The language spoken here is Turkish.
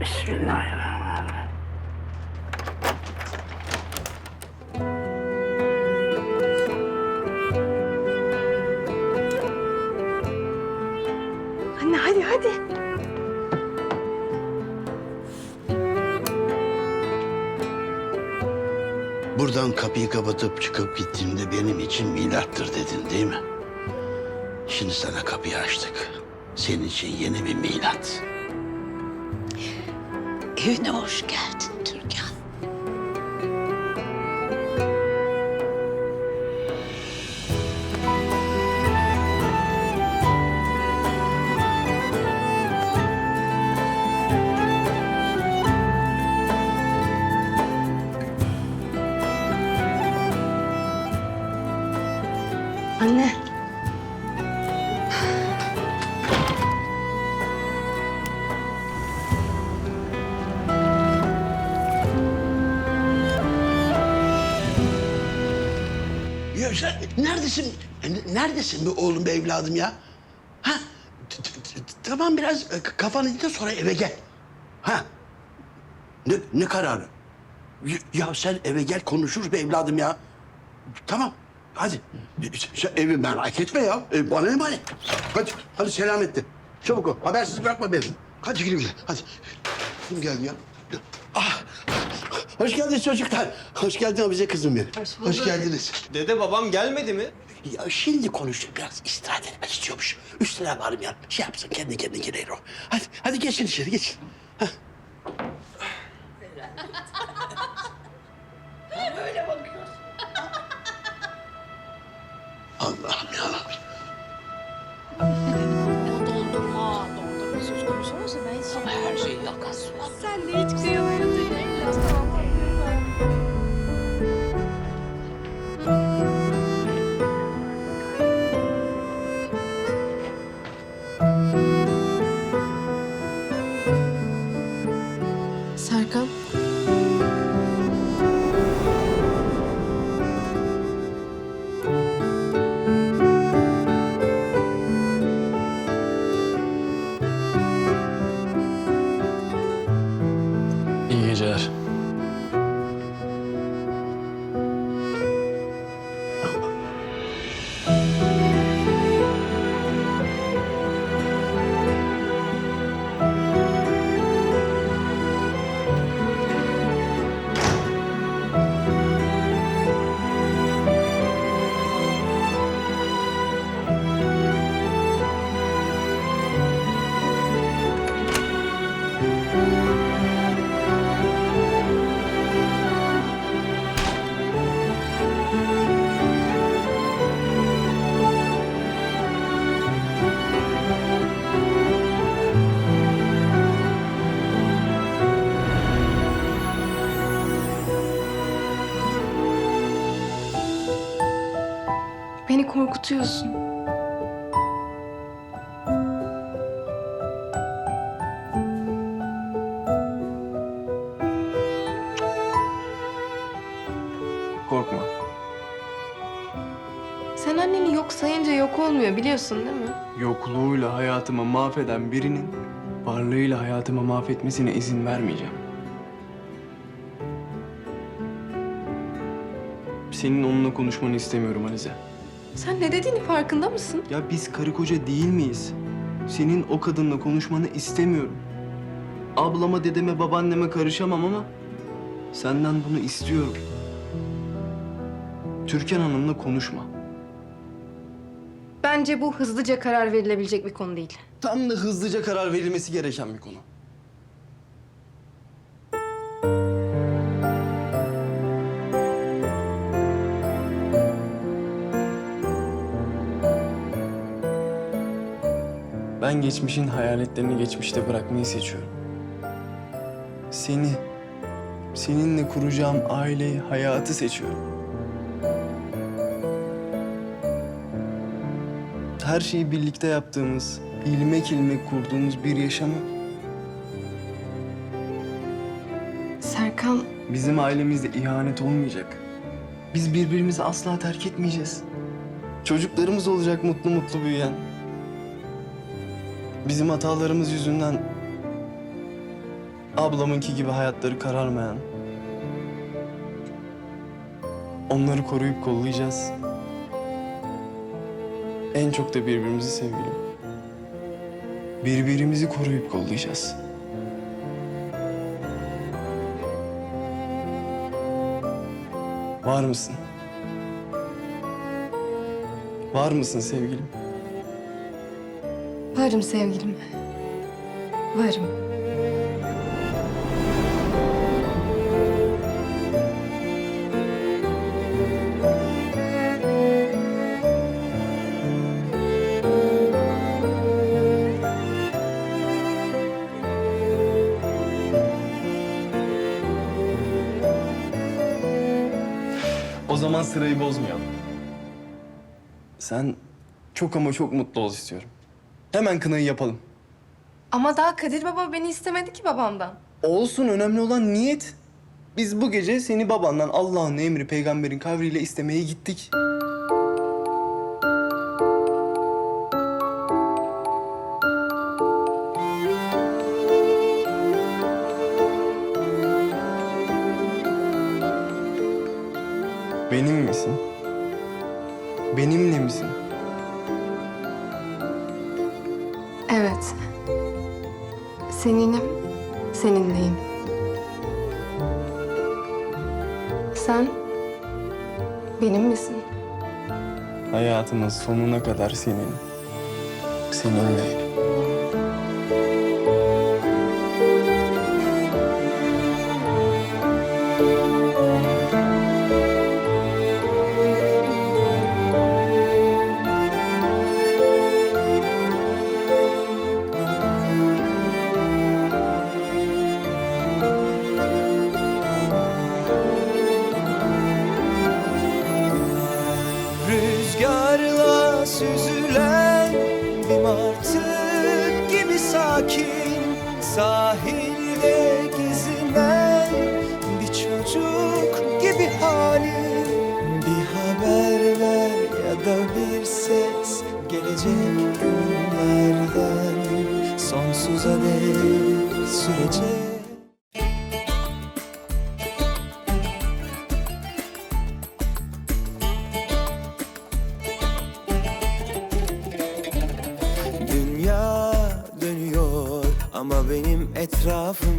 Bismillahirrahmanirrahim. Anne hadi hadi. Buradan kapıyı kapatıp çıkıp gittiğimde benim için milattır dedin değil mi? Şimdi sana kapıyı açtık. Senin için yeni bir milat. Evine hoş geldin Türkan. Neredesin? E, Neredesin be oğlum be evladım ya? Ha? Tamam biraz e, kafanı dinle sonra eve gel. Ha? Ne, ne kararı? Ya sen eve gel konuşuruz be evladım ya. Tamam. Hadi. Sen evi merak etme ya. E, Bana emanet. Hadi, hadi selametle. Çabuk ol. Habersiz bırakma beni. Hadi güle. Hadi. Kim geldi ya? Ah. Hoş geldiniz çocuklar. Hoş geldin bize kızım benim. Hoş geldiniz. Dede babam gelmedi mi? Ya şimdi konuştuk biraz istirahat etmek istiyormuş. Üstüne varım ya. Şey yapsın kendi kendine girer o. Hadi, hadi geçin içeri geçin. Hah. Allah'ım yarabbim. Dondurma, dondurma söz konusu olursa ben hiç Ama her şey yakas. Sen de hiç kıyamayın. Korkutuyorsun. Korkma. Sen anneni yok sayınca yok olmuyor biliyorsun değil mi? Yokluğuyla hayatımı mahveden birinin varlığıyla hayatımı mahvetmesine izin vermeyeceğim. Senin onunla konuşmanı istemiyorum Alize. Sen ne dediğini farkında mısın? Ya biz karı koca değil miyiz? Senin o kadınla konuşmanı istemiyorum. Ablama, dedeme, babaanneme karışamam ama senden bunu istiyorum. Türkan Hanım'la konuşma. Bence bu hızlıca karar verilebilecek bir konu değil. Tam da hızlıca karar verilmesi gereken bir konu. Ben geçmişin hayaletlerini geçmişte bırakmayı seçiyorum. Seni, seninle kuracağım aileyi, hayatı seçiyorum. Her şeyi birlikte yaptığımız, ilmek ilmek kurduğumuz bir yaşamı Serkan, bizim ailemizde ihanet olmayacak. Biz birbirimizi asla terk etmeyeceğiz. Çocuklarımız olacak mutlu mutlu büyüyen. Bizim hatalarımız yüzünden ablamınki gibi hayatları kararmayan. Onları koruyup kollayacağız. En çok da birbirimizi sevgilim. Birbirimizi koruyup kollayacağız. Var mısın? Var mısın sevgilim? Varım sevgilim. Varım. O zaman sırayı bozmayalım. Sen çok ama çok mutlu ol istiyorum. Hemen kınayı yapalım. Ama daha Kadir baba beni istemedi ki babamdan. Olsun önemli olan niyet. Biz bu gece seni babandan Allah'ın emri peygamberin kavriyle istemeye gittik. Benim misin? Benimle misin? Evet. Seninim, seninleyim. Sen benim misin? Hayatımın sonuna kadar senin. Seninle. Rüzgarla süzülen bir martı gibi sakin Sahilde ama benim etrafım